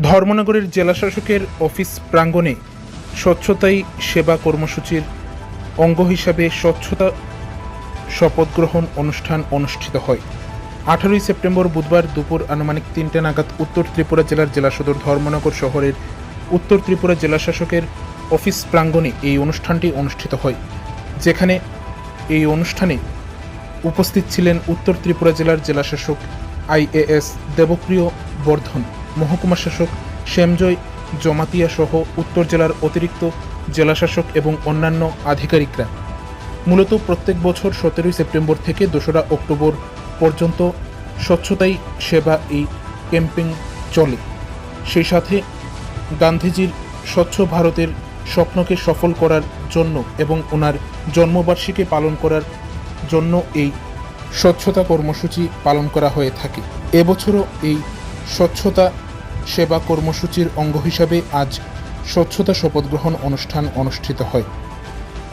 ধর্মনগরের জেলাশাসকের office প্রাঙ্গণে স্বচ্ছতাই সেবা কর্মসূচির অঙ্গ হিসাবে স্বচ্ছতা শপথ গ্রহণ অনুষ্ঠান অনুষ্ঠিত হয়। আঠারোই সেপ্টেম্বর বুধবার দুপুর আনুমানিক তিনটে নাগাদ উত্তর ত্রিপুরা জেলার জেলা সদর ধর্মনগর শহরের উত্তর ত্রিপুরা জেলাশাসকের অফিস প্রাঙ্গণে এই অনুষ্ঠানটি অনুষ্ঠিত হয়, যেখানে এই অনুষ্ঠানে উপস্থিত ছিলেন উত্তর ত্রিপুরা জেলার জেলাশাসক আইএএস দেবপ্রিয় বর্ধন। মহকুমা শাসক শ্যামজয় জমাতিয়া সহ উত্তর জেলার অতিরিক্ত জেলাশাসক এবং অন্যান্য আধিকারিকরা। মূলত প্রত্যেক বছর সতেরোই সেপ্টেম্বর থেকে দোসরা অক্টোবর পর্যন্ত স্বচ্ছতাই সেবা এই ক্যাম্পেইন চলে। সেই সাথে গান্ধীজির স্বচ্ছ ভারতের স্বপ্নকে সফল করার জন্য এবং ওনার জন্মবার্ষিকী পালন করার জন্য এই স্বচ্ছতা কর্মসূচি পালন করা হয়ে থাকে। এবছরও এই স্বচ্ছতা সেবা কর্মসূচির অঙ্গ হিসাবে আজ স্বচ্ছতা শপথ গ্রহণ অনুষ্ঠান অনুষ্ঠিত হয়।